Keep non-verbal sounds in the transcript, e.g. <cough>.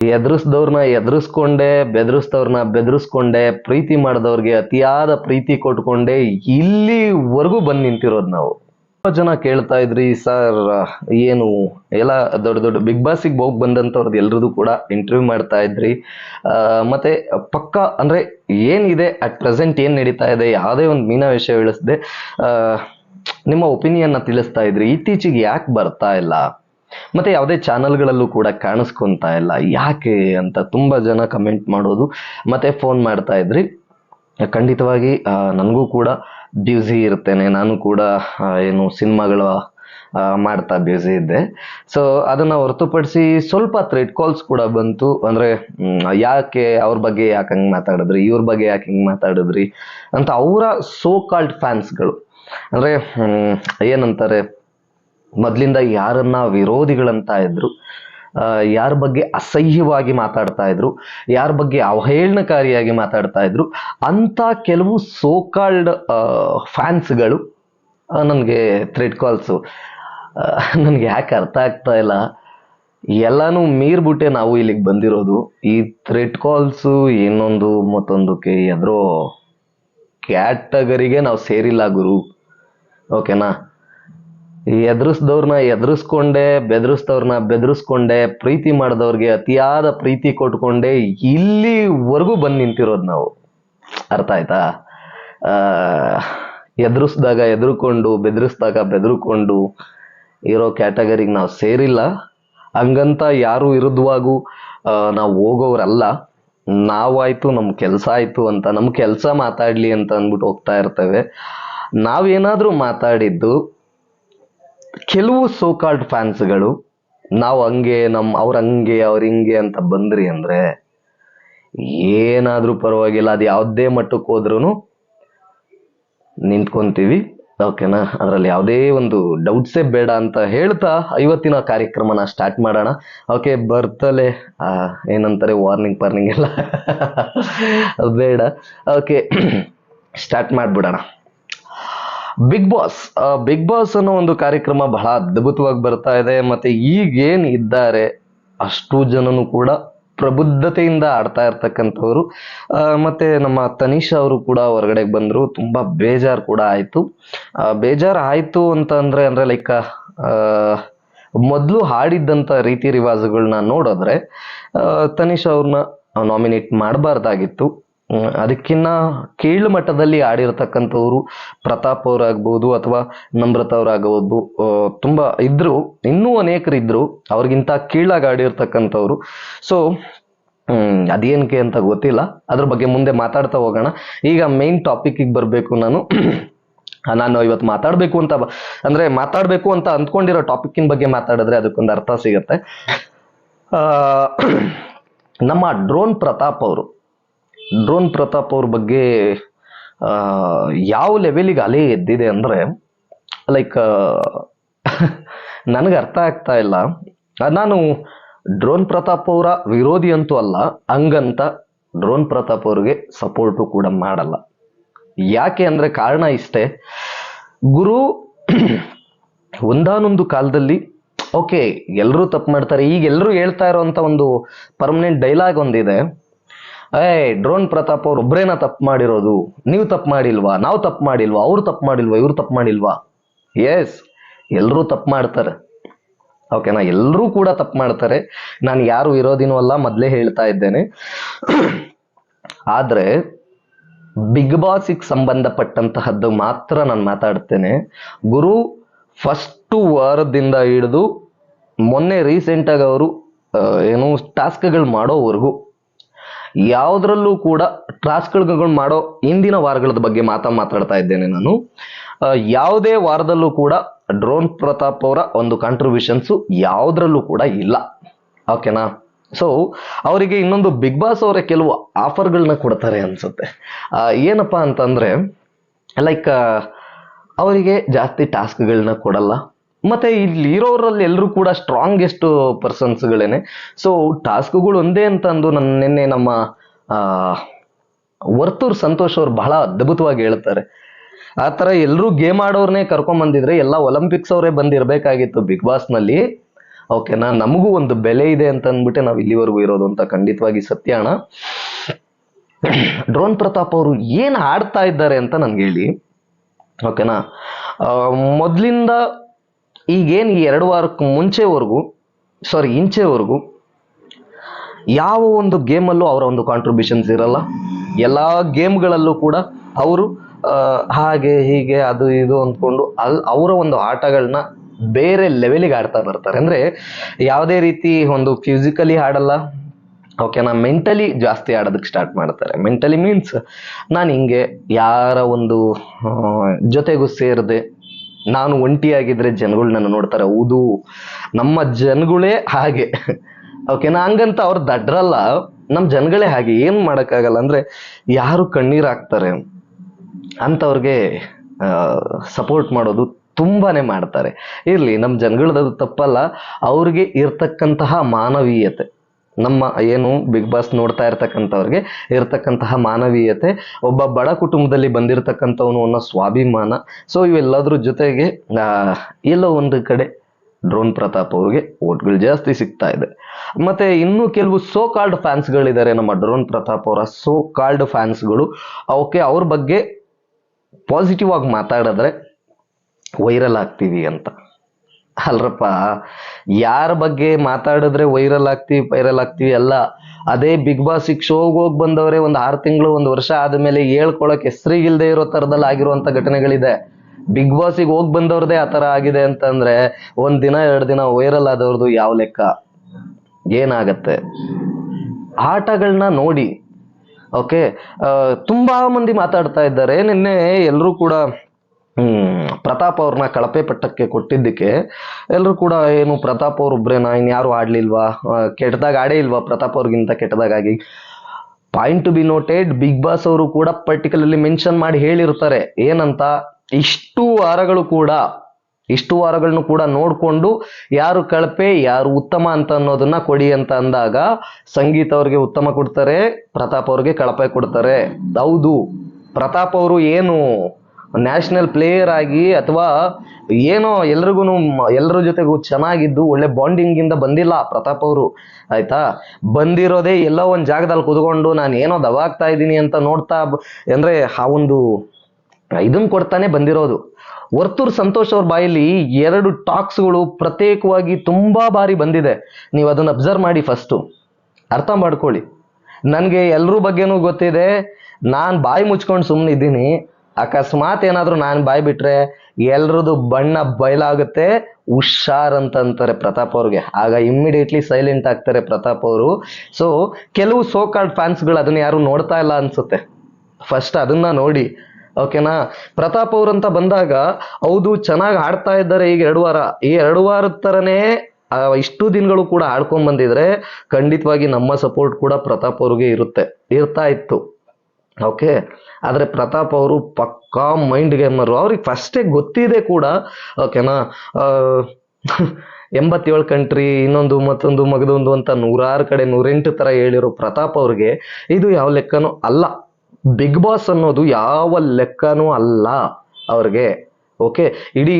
ಎದುರಿಸ್ದವ್ರನ್ನ ಎದುರಿಸ್ಕೊಂಡೆ ಬೆದರಿಸ್ದವ್ರನ್ನ ಬೆದರಿಸ್ಕೊಂಡೆ, ಪ್ರೀತಿ ಮಾಡಿದವ್ರಿಗೆ ಅತಿಯಾದ ಪ್ರೀತಿ ಕೊಟ್ಕೊಂಡೆ ಇಲ್ಲಿವರೆಗೂ ಬಂದು ನಿಂತಿರೋದು ನಾವು. ತುಂಬಾ ಜನ ಕೇಳ್ತಾ ಇದ್ರಿ, ಸರ್, ಏನು ಎಲ್ಲ ದೊಡ್ಡ ದೊಡ್ಡ ಬಿಗ್ ಬಾಸಿಗೆ ಹೋಗಿ ಬಂದಂಥವ್ರದ್ದು ಎಲ್ರದ್ದು ಕೂಡ ಇಂಟರ್ವ್ಯೂ ಮಾಡ್ತಾ ಇದ್ರಿ. ಮತ್ತೆ ಪಕ್ಕ ಅಂದ್ರೆ ಏನಿದೆ ಅಟ್ ಪ್ರೆಸೆಂಟ್ ಏನು ನಡೀತಾ ಇದೆ, ಯಾವುದೇ ಒಂದು ಮೀನ ವಿಷಯ ಇಳಿಸದೆ ನಿಮ್ಮ ಒಪಿನಿಯನ್ನ ತಿಳಿಸ್ತಾ ಇದ್ರಿ. ಇತ್ತೀಚೆಗೆ ಯಾಕೆ ಬರ್ತಾ ಇಲ್ಲ? ಮತ್ತೆ ಯಾವುದೇ ಚಾನಲ್ಗಳಲ್ಲೂ ಕೂಡ ಕಾಣಿಸ್ಕೊಂತಾ ಇಲ್ಲ. ಯಾಕೆ ಅಂತ ತುಂಬಾ ಜನ ಕಮೆಂಟ್ ಮಾಡೋದು, ಮತ್ತೆ ಫೋನ್ ಮಾಡ್ತಾ ಇದ್ರಿ. ಖಂಡಿತವಾಗಿ ನನಗೂ ಕೂಡ ಬ್ಯುಸಿ ಇರ್ತೇನೆ. ನಾನು ಕೂಡ ಏನು ಸಿನಿಮಾಗಳ ಮಾಡ್ತಾ ಬ್ಯೂಸಿ ಇದ್ದೆ. ಸೊ ಅದನ್ನು ಹೊರತುಪಡಿಸಿ ಸ್ವಲ್ಪ ಥ್ರೆಡ್ ಕಾಲ್ಸ್ ಕೂಡ ಬಂತು. ಅಂದರೆ ಯಾಕೆ ಅವ್ರ ಬಗ್ಗೆ ಯಾಕೆ ಹಂಗೆ ಮಾತಾಡಿದ್ರಿ? ಇವ್ರ ಬಗ್ಗೆ ಯಾಕೆ ಹಿಂಗೆ ಮಾತಾಡಿದ್ರಿ? ಅಂತ ಅವರ ಸೋ ಕಾಲ್ಡ್ ಫ್ಯಾನ್ಸ್ಗಳು ಅಂದರೆ ಏನಂತಾರೆ? ಮೊದ್ಲಿಂದ ಯಾರನ್ನ ವಿರೋಧಿಗಳಂತ ಇದ್ರು ಯಾರ ಬಗ್ಗೆ ಅಸಹ್ಯವಾಗಿ ಮಾತಾಡ್ತಾ ಇದ್ರು, ಯಾರ ಬಗ್ಗೆ ಅವಹೇಳನಕಾರಿಯಾಗಿ ಮಾತಾಡ್ತಾ ಇದ್ರು ಅಂತ ಕೆಲವು ಸೋಕಾಲ್ಡ್ ಫ್ಯಾನ್ಸ್ಗಳು ನನಗೆ ಥ್ರೆಡ್ ಕಾಲ್ಸು ನನಗೆ ಯಾಕೆ ಅರ್ಥ ಆಗ್ತಾ ಇಲ್ಲ. ಎಲ್ಲಾನು ಮೀರ್ಬಿಟ್ಟೆ ನಾವು ಇಲ್ಲಿಗೆ ಬಂದಿರೋದು. ಈ ಥ್ರೆಡ್ ಕಾಲ್ಸು ಇನ್ನೊಂದು ಮತ್ತೊಂದಕ್ಕೆ ಎದ್ರೋ ಕ್ಯಾಟಗರಿಗೆ ನಾವು ಸೇರಿಲ್ಲ ಗುರು. ಓಕೆನಾ ಎದುರಿಸ್ದವ್ರನ್ನ ಎದುರಿಸ್ಕೊಂಡೆ ಬೆದರಿಸ್ದವ್ರನ್ನ ಬೆದರಿಸ್ಕೊಂಡೆ, ಪ್ರೀತಿ ಮಾಡಿದವ್ರಿಗೆ ಅತಿಯಾದ ಪ್ರೀತಿ ಕೊಟ್ಕೊಂಡೆ, ಇಲ್ಲಿವರೆಗೂ ಬಂದು ನಿಂತಿರೋದು ನಾವು. ಅರ್ಥ ಆಯ್ತಾ? ಎದುರಿಸ್ದಾಗ ಎದುರುಕೊಂಡು, ಬೆದರಿಸ್ದಾಗ ಬೆದರುಕೊಂಡು ಇರೋ ಕ್ಯಾಟಗರಿಗೆ ನಾವು ಸೇರಿಲ್ಲ. ಹಂಗಂತ ಯಾರು ವಿರುದ್ಧವಾಗೂ ನಾವು ಹೋಗೋರಲ್ಲ ನಾವಾಯ್ತು ನಮ್ಮ ಕೆಲಸ ಆಯ್ತು ಅಂತ ನಮ್ಮ ಕೆಲಸ ಮಾತಾಡ್ಲಿ ಅಂತ ಅಂದ್ಬಿಟ್ಟು ಹೋಗ್ತಾ ಇರ್ತೇವೆ. ನಾವೇನಾದ್ರೂ ಮಾತಾಡಿದ್ದು ಕೆಲವು ಸೋಕಾಲ್ಡ್ ಫ್ಯಾನ್ಸ್ಗಳು ನಾವು ಹಂಗೆ ನಮ್ಮ ಅವ್ರ ಹಂಗೆ, ಅವ್ರ ಹಿಂಗೆ ಅಂತ ಬಂದ್ರಿ ಅಂದ್ರೆ, ಏನಾದ್ರೂ ಪರವಾಗಿಲ್ಲ, ಅದು ಯಾವುದೇ ಮಟ್ಟಕ್ಕೆ ಹೋದ್ರೂ ನಿಂತ್ಕೊಂತೀವಿ. ಓಕೆನಾ? ಅದರಲ್ಲಿ ಯಾವುದೇ ಒಂದು ಡೌಟ್ಸೇ ಬೇಡ ಅಂತ ಹೇಳ್ತಾ ಇವತ್ತಿನ ಕಾರ್ಯಕ್ರಮನ ಸ್ಟಾರ್ಟ್ ಮಾಡೋಣ. ಓಕೆ, ಬರ್ತಲೆ ಏನಂತಾರೆ ವಾರ್ನಿಂಗ್ ಪಾರ್ನಿಂಗ್ ಎಲ್ಲ. <laughs> ಬೇಡ. ಓಕೆ <clears throat> ಸ್ಟಾರ್ಟ್ ಮಾಡ್ಬಿಡೋಣ. ಬಿಗ್ ಬಾಸ್ ಬಿಗ್ ಬಾಸ್ ಅನ್ನೋ ಒಂದು ಕಾರ್ಯಕ್ರಮ ಬಹಳ ಅದ್ಭುತವಾಗಿ ಬರ್ತಾ ಇದೆ. ಮತ್ತೆ ಈಗೇನು ಇದ್ದಾರೆ, ಅಷ್ಟು ಜನನು ಕೂಡ ಪ್ರಬುದ್ಧತೆಯಿಂದ ಆಡ್ತಾ ಇರ್ತಕ್ಕಂಥವ್ರು. ಮತ್ತೆ ನಮ್ಮ ತನಿಷಾ ಅವರು ಕೂಡ ಹೊರಗಡೆ ಬಂದರು. ತುಂಬಾ ಬೇಜಾರು ಕೂಡ ಆಯಿತು. ಬೇಜಾರು ಆಯಿತು ಅಂತ ಅಂದ್ರೆ ಅಂದ್ರೆ ಲೈಕ್ ಮೊದಲು ಹಾಡಿದ್ದಂಥ ರೀತಿ ರಿವಾಜುಗಳನ್ನ ನೋಡಿದ್ರೆ ತನಿಷ್ ಅವ್ರನ್ನ ನಾಮಿನೇಟ್ ಮಾಡಬಾರ್ದಾಗಿತ್ತು. ಅದಕ್ಕಿನ್ನ ಕೀಳು ಮಟ್ಟದಲ್ಲಿ ಆಡಿರತಕ್ಕಂಥವ್ರು ಪ್ರತಾಪ್ ಅವರಾಗ್ಬೋದು ಅಥವಾ ನಮ್ರತ ಅವರಾಗಬಹುದು ತುಂಬಾ ಇದ್ರು, ಇನ್ನೂ ಅನೇಕರು ಇದ್ರು, ಅವ್ರಿಗಿಂತ ಕೀಳಾಗಿ ಆಡಿರ್ತಕ್ಕಂಥವ್ರು. ಸೊ ಅದೇನಕ್ಕೆ ಅಂತ ಗೊತ್ತಿಲ್ಲ. ಅದ್ರ ಬಗ್ಗೆ ಮುಂದೆ ಮಾತಾಡ್ತಾ ಹೋಗೋಣ. ಈಗ ಮೇನ್ ಟಾಪಿಕ್ಗೆ ಬರಬೇಕು ನಾನು. <clears throat> ನಾನು ಇವತ್ತು ಮಾತಾಡಬೇಕು ಅಂತ ಅಂದ್ರೆ ಮಾತಾಡಬೇಕು ಅಂತ ಅಂದ್ಕೊಂಡಿರೋ ಟಾಪಿಕ್ಕಿನ ಬಗ್ಗೆ ಮಾತಾಡಿದ್ರೆ ಅದಕ್ಕೊಂದು ಅರ್ಥ ಸಿಗುತ್ತೆ. <clears throat> ನಮ್ಮ ಡ್ರೋನ್ ಪ್ರತಾಪ್ ಅವರು. ಡ್ರೋನ್ ಪ್ರತಾಪ್ ಅವ್ರ ಬಗ್ಗೆ ಯಾವ ಲೆವೆಲಿಗೆ ಅಲೆ ಎದ್ದಿದೆ ಅಂದರೆ ಲೈಕ್ <laughs> ನನಗೆ ಅರ್ಥ ಆಗ್ತಾ ಇಲ್ಲ. ನಾನು ಡ್ರೋನ್ ಪ್ರತಾಪ್ ಅವರ ವಿರೋಧಿ ಅಂತೂ ಅಲ್ಲ, ಹಂಗಂತ ಡ್ರೋನ್ ಪ್ರತಾಪ್ ಅವ್ರಿಗೆ ಸಪೋರ್ಟು ಕೂಡ ಮಾಡಲ್ಲ. ಯಾಕೆ ಅಂದರೆ ಕಾರಣ ಇಷ್ಟೇ. ಗುರು <clears throat> ಒಂದಾನೊಂದು ಕಾಲದಲ್ಲಿ ಓಕೆ ಎಲ್ಲರೂ ತಪ್ಪು ಮಾಡ್ತಾರೆ. ಈಗ ಎಲ್ಲರೂ ಹೇಳ್ತಾ ಇರೋವಂಥ ಒಂದು ಪರ್ಮನೆಂಟ್ ಡೈಲಾಗ್ ಒಂದಿದೆ. ಏ ಡ್ರೋನ್ ಪ್ರತಾಪ್ ಅವ್ರು ಒಬ್ರೇನ ತಪ್ಪು ಮಾಡಿರೋದು? ನೀವು ತಪ್ಪು ಮಾಡಿಲ್ವಾ? ನಾವು ತಪ್ಪು ಮಾಡಿಲ್ವಾ? ಅವ್ರು ತಪ್ಪು ಮಾಡಿಲ್ವಾ? ಇವ್ರು ತಪ್ಪು ಮಾಡಿಲ್ವಾ? ಎಸ್ ಎಲ್ಲರೂ ತಪ್ಪು ಮಾಡ್ತಾರೆ. ಓಕೆನಾ ಎಲ್ಲರೂ ಕೂಡ ತಪ್ಪು ಮಾಡ್ತಾರೆ. ನಾನು ಯಾರು ಇರೋದಿನೂ ಅಲ್ಲ, ಮೊದಲೇ ಹೇಳ್ತಾ ಇದ್ದೇನೆ. ಆದರೆ, ಬಿಗ್ ಬಾಸಿಗೆ ಸಂಬಂಧಪಟ್ಟಂತಹದ್ದು ಮಾತ್ರ ನಾನು ಮಾತಾಡ್ತೇನೆ. ಗುರು ಫಸ್ಟು ವಾರದಿಂದ ಹಿಡಿದು ಮೊನ್ನೆ ರೀಸೆಂಟಾಗಿ ಅವರು ಏನು ಟಾಸ್ಕ್ಗಳು ಮಾಡೋವರೆಗೂ ಯಾವುದ್ರಲ್ಲೂ ಕೂಡ ಟಾಸ್ಕ್ಗಳು ಮಾಡೋ ಹಿಂದಿನ ವಾರಗಳ ಬಗ್ಗೆ ಮಾತಾ ಮಾತಾಡ್ತಾ ಇದ್ದೇನೆ ನಾನು. ಯಾವುದೇ ವಾರದಲ್ಲೂ ಕೂಡ ಡ್ರೋನ್ ಪ್ರತಾಪ್ ಅವರ ಒಂದು ಕಾಂಟ್ರಿಬ್ಯೂಷನ್ಸು ಯಾವುದ್ರಲ್ಲೂ ಕೂಡ ಇಲ್ಲ. ಓಕೆನಾ ಸೊ ಅವರಿಗೆ ಇನ್ನೊಂದು ಬಿಗ್ ಬಾಸ್ ಅವರ ಕೆಲವು ಆಫರ್ಗಳನ್ನ ಕೊಡ್ತಾರೆ ಅನ್ಸುತ್ತೆ. ಏನಪ್ಪಾ ಅಂತಂದ್ರೆ ಲೈಕ್ ಅವರಿಗೆ ಜಾಸ್ತಿ ಟಾಸ್ಕ್ಗಳನ್ನ ಕೊಡಲ್ಲ. ಮತ್ತೆ ಇಲ್ಲಿ ಇರೋರಲ್ಲಿ ಎಲ್ಲರೂ ಕೂಡ ಸ್ಟ್ರಾಂಗೆಸ್ಟ್ ಪರ್ಸನ್ಸ್ಗಳೇನೆ ಸೊ ಟಾಸ್ಕ್ಗಳು ಒಂದೇ ಅಂತ ಅಂದು ನನ್ನ ನಿನ್ನೆ ನಮ್ಮ ವರ್ತೂರ್ ಸಂತೋಷ್ ಅವ್ರು ಬಹಳ ಅದ್ಭುತವಾಗಿ ಹೇಳ್ತಾರೆ. ಆ ಥರ ಎಲ್ಲರೂ ಗೇಮ್ ಆಡೋರ್ನೇ ಕರ್ಕೊಂಡ್ ಬಂದಿದ್ರೆ ಎಲ್ಲ ಒಲಿಂಪಿಕ್ಸ್ ಅವರೇ ಬಂದಿರಬೇಕಾಗಿತ್ತು ಬಿಗ್ ಬಾಸ್ನಲ್ಲಿ ಓಕೆನಾ ನಮಗೂ ಒಂದು ಬೆಲೆ ಇದೆ ಅಂತ ಅಂದ್ಬಿಟ್ಟೆ ನಾವು ಇಲ್ಲಿವರೆಗೂ ಇರೋದು ಅಂತ ಖಂಡಿತವಾಗಿ ಸತ್ಯ ಅಣ್ಣ. ಡ್ರೋನ್ ಪ್ರತಾಪ್ ಅವರು ಏನು ಆಡ್ತಾ ಇದ್ದಾರೆ ಅಂತ ನನ್ಗೆ ಹೇಳಿ. ಓಕೆನಾ ಮೊದಲಿಂದ ಈಗೇನು ಈ ಎರಡು ವಾರಕ್ಕೆ ಮುಂಚೆವರೆಗೂ ಸಾರಿ ಇಂಚೆವರೆಗೂ ಯಾವ ಒಂದು ಗೇಮಲ್ಲೂ ಅವರ ಒಂದು ಕಾಂಟ್ರಿಬ್ಯೂಷನ್ಸ್ ಇರಲ್ಲ. ಎಲ್ಲ ಗೇಮ್ಗಳಲ್ಲೂ ಕೂಡ ಅವರು ಹಾಗೆ ಹೀಗೆ ಅದು ಇದು ಅಂದ್ಕೊಂಡು ಅಲ್ಲಿ ಅವರ ಒಂದು ಆಟಗಳನ್ನ ಬೇರೆ ಲೆವೆಲಿಗೆ ಆಡ್ತಾ ಬರ್ತಾರೆ. ಅಂದರೆ ಯಾವುದೇ ರೀತಿ ಒಂದು ಫಿಸಿಕಲಿ ಆಡಲ್ಲ. ಓಕೆನಾ ಮೆಂಟಲಿ ಜಾಸ್ತಿ ಆಡೋದಕ್ಕೆ ಸ್ಟಾರ್ಟ್ ಮಾಡ್ತಾರೆ. ಮೆಂಟಲಿ ಮೀನ್ಸ್ ನಾನು ಹಿಂಗೆ ಯಾರ ಒಂದು ಜೊತೆಗೂ ಸೇರದೆ ನಾನು ಒಂಟಿಯಾಗಿದ್ರೆ ಜನಗಳು ನನ್ನ ನೋಡ್ತಾರೆ, ಹೌದು, ನಮ್ಮ ಜನಗಳೇ ಹಾಗೆ. ಓಕೆನಾ ಹಂಗಂತ ಅವ್ರು ದಡ್ರಲ್ಲ ನಮ್ಮ ಜನಗಳೇ ಹಾಗೆ, ಏನು ಮಾಡೋಕ್ಕಾಗಲ್ಲ. ಅಂದ್ರೆ ಯಾರು ಕಣ್ಣೀರು ಹಾಕ್ತಾರೆ ಅಂಥವ್ರಿಗೆ ಸಪೋರ್ಟ್ ಮಾಡೋದು ತುಂಬಾನೇ ಮಾಡ್ತಾರೆ. ಇರ್ಲಿ ನಮ್ಮ ಜನಗಳದ್ದು ತಪ್ಪಲ್ಲ, ಅವ್ರಿಗೆ ಇರ್ತಕ್ಕಂತಹ ಮಾನವೀಯತೆ. ನಮ್ಮ ಏನು ಬಿಗ್ ಬಾಸ್ ನೋಡ್ತಾ ಇರ್ತಕ್ಕಂಥವ್ರಿಗೆ ಇರ್ತಕ್ಕಂತಹ ಮಾನವೀಯತೆ, ಒಬ್ಬ ಬಡ ಕುಟುಂಬದಲ್ಲಿ ಬಂದಿರತಕ್ಕಂಥವನು ಅನ್ನೋ ಸ್ವಾಭಿಮಾನ. ಸೊ ಇವೆಲ್ಲದ್ರ ಜೊತೆಗೆ ಎಲ್ಲೋ ಒಂದು ಕಡೆ ಡ್ರೋನ್ ಪ್ರತಾಪ್ ಅವ್ರಿಗೆ ಓಟ್ಗಳು ಜಾಸ್ತಿ ಸಿಗ್ತಾ ಇದೆ. ಮತ್ತೆ ಇನ್ನು ಕೆಲವು ಸೋ ಕಾಲ್ಡ್ ಫ್ಯಾನ್ಸ್ಗಳಿದ್ದಾರೆ ನಮ್ಮ ಡ್ರೋನ್ ಪ್ರತಾಪ್ ಅವರ ಸೋ ಕಾಲ್ಡ್ ಫ್ಯಾನ್ಸ್ಗಳು ಓಕೆ ಅವ್ರ ಬಗ್ಗೆ ಪಾಸಿಟಿವ್ ಆಗಿ ಮಾತಾಡಿದ್ರೆ ವೈರಲ್ ಆಗ್ತೀವಿ ಅಂತ. ಅಲ್ರಪ್ಪ, ಯಾರ ಬಗ್ಗೆ ಮಾತಾಡಿದ್ರೆ ವೈರಲ್ ಆಗ್ತೀವಿ ವೈರಲ್ ಆಗ್ತೀವಿ ಎಲ್ಲ ಅದೇ ಬಿಗ್ ಬಾಸ್ ಶೋಗೆ ಹೋಗಿ ಬಂದವರೇ ಒಂದು ಆರು ತಿಂಗಳು, ಒಂದು ವರ್ಷ ಆದ್ಮೇಲೆ ಹೇಳ್ಕೊಳಕ್ ಹೆಸರಿಗಿಲ್ದೆ ಇರೋ ತರದಲ್ಲಿ ಆಗಿರುವಂತ ಘಟನೆಗಳಿದೆ. ಬಿಗ್ ಬಾಸಿಗೆ ಹೋಗಿ ಬಂದವ್ರದೇ ಆ ಥರ ಆಗಿದೆ ಅಂತಂದ್ರೆ ಒಂದ್ ದಿನ, ಎರಡು ದಿನ ವೈರಲ್ ಆದವ್ರದ್ದು ಯಾವ ಲೆಕ್ಕ? ಏನಾಗತ್ತೆ? ಆಟಗಳನ್ನ ನೋಡಿ ಓಕೆ ತುಂಬಾ ಮಂದಿ ಮಾತಾಡ್ತಾ ಇದ್ದಾರೆ. ನಿನ್ನೆ ಎಲ್ಲರೂ ಕೂಡ, ಹ್ಮ್ ಪ್ರತಾಪ್ ಅವ್ರನ್ನ ಕಳಪೆ ಪಟ್ಟಕ್ಕೆ ಕೊಟ್ಟಿದ್ದಕ್ಕೆ ಎಲ್ಲರೂ ಕೂಡ ಏನು ಪ್ರತಾಪ್ ಅವ್ರ ಒಬ್ಬರೇನ ಇನ್ಯಾರು ಆಡ್ಲಿಲ್ವಾ? ಕೆಟ್ಟದಾಗ ಆಡೇ ಇಲ್ವಾ ಪ್ರತಾಪ್ ಅವ್ರಿಗಿಂತ ಕೆಟ್ಟದಾಗಿ point to be noted Bigg Boss ಅವರು ಕೂಡ ಪರ್ಟಿಕ್ಯುಲರ್ಲಿ ಮೆನ್ಷನ್ ಮಾಡಿ ಹೇಳಿರ್ತಾರೆ. ಏನಂತ? ಇಷ್ಟು ವಾರಗಳು ಕೂಡ, ಇಷ್ಟು ವಾರಗಳನ್ನು ಕೂಡ ನೋಡಿಕೊಂಡು ಯಾರು ಕಳಪೆ, ಯಾರು ಉತ್ತಮ ಅಂತ ಅನ್ನೋದನ್ನ ಕೊಡಿ ಅಂತ ಅಂದಾಗ ಸಂಗೀತ ಅವ್ರಿಗೆ ಉತ್ತಮ ಕೊಡ್ತಾರೆ, ಪ್ರತಾಪ್ ಅವ್ರಿಗೆ ಕಳಪೆ ಕೊಡ್ತಾರೆ. ಹೌದು, ಪ್ರತಾಪ್ ಅವರು ಏನು ನ್ಯಾಷನಲ್ ಪ್ಲೇಯರ್ ಆಗಿ ಅಥವಾ ಏನೋ ಎಲ್ರಿಗೂ ಎಲ್ಲರ ಜೊತೆಗೂ ಚೆನ್ನಾಗಿದ್ದು ಒಳ್ಳೆ ಬಾಂಡಿಂಗ್ ಇಂದ ಬಂದಿಲ್ಲ ಪ್ರತಾಪ್ ಅವರು. ಆಯ್ತಾ? ಬಂದಿರೋದೇ ಎಲ್ಲೋ ಒಂದು ಜಾಗದಲ್ಲಿ ಕುತ್ಕೊಂಡು ನಾನು ಏನೋ ದವಾಗ್ತಾ ಇದ್ದೀನಿ ಅಂತ ನೋಡ್ತಾ ಅಂದರೆ ಆ ಒಂದು ಇದನ್ನು ಕೊಡ್ತಾನೆ ಬಂದಿರೋದು. ವರ್ತೂರ್ ಸಂತೋಷ್ ಅವ್ರ ಬಾಯಲ್ಲಿ ಎರಡು ಟಾಕ್ಸ್ಗಳು ಪ್ರತ್ಯೇಕವಾಗಿ ತುಂಬಾ ಬಾರಿ ಬಂದಿದೆ. ನೀವು ಅದನ್ನ ಅಬ್ಸರ್ವ್ ಮಾಡಿ ಫಸ್ಟು ಅರ್ಥ ಮಾಡ್ಕೊಳ್ಳಿ. ನನಗೆ ಎಲ್ರ ಬಗ್ಗೆನೂ ಗೊತ್ತಿದೆ. ನಾನು ಬಾಯಿ ಮುಚ್ಕೊಂಡು ಸುಮ್ಮನೆ ಇದ್ದೀನಿ ಅಕಸ್ಮಾತ್ ಏನಾದರೂ ನಾನು ಬಾಯಿ ಬಿಟ್ರೆ ಎಲ್ರದ್ದು ಬಣ್ಣ ಬಯಲಾಗುತ್ತೆ. ಹುಷಾರ್ ಅಂತಂತಾರೆ ಪ್ರತಾಪ್ ಅವ್ರಿಗೆ. ಆಗ ಇಮ್ಮಿಡಿಯೇಟ್ಲಿ ಸೈಲೆಂಟ್ ಆಗ್ತಾರೆ ಪ್ರತಾಪ್ ಅವರು. ಸೊ ಕೆಲವು ಸೋ ಕಾರ್ಡ್ ಫ್ಯಾನ್ಸ್ಗಳು ಅದನ್ನ ಯಾರು ನೋಡ್ತಾ ಇಲ್ಲ ಅನ್ಸುತ್ತೆ. ಫಸ್ಟ್ ಅದನ್ನ ನೋಡಿ. ಓಕೆನಾ ಪ್ರತಾಪ್ ಅವ್ರಂತ ಬಂದಾಗ, ಹೌದು, ಚೆನ್ನಾಗಿ ಆಡ್ತಾ ಇದ್ದಾರೆ ಈಗ ಎರಡು ವಾರ. ಈ ಎರಡು ವಾರದ ತರನೇ ಇಷ್ಟು ದಿನಗಳು ಕೂಡ ಆಡ್ಕೊಂಡ್ ಬಂದಿದ್ರೆ ಖಂಡಿತವಾಗಿ ನಮ್ಮ ಸಪೋರ್ಟ್ ಕೂಡ ಪ್ರತಾಪ್ ಅವ್ರಿಗೆ ಇರುತ್ತೆ. ಇರ್ತಾ ಇತ್ತು. ಓಕೆ ಆದರೆ ಪ್ರತಾಪ್ ಅವರು ಪಕ್ಕಾ ಮೈಂಡ್ ಗೇಮರು ಅವ್ರಿಗೆ ಫಸ್ಟೇ ಗೊತ್ತಿದೆ ಕೂಡ ಓಕೆನಾ ಎಂಬತ್ತೇಳು ಕಂಟ್ರಿ ಇನ್ನೊಂದು, ಮತ್ತೊಂದು, ಮಗದೊಂದು ಅಂತ ನೂರಾರು ಕಡೆ, ನೂರೆಂಟು ಥರ ಹೇಳಿರೋ ಪ್ರತಾಪ್ ಅವ್ರಿಗೆ ಇದು ಯಾವ ಲೆಕ್ಕನೂ ಅಲ್ಲ. ಬಿಗ್ ಬಾಸ್ ಅನ್ನೋದು ಯಾವ ಲೆಕ್ಕನೂ ಅಲ್ಲ ಅವ್ರಿಗೆ. ಓಕೆ ಇಡೀ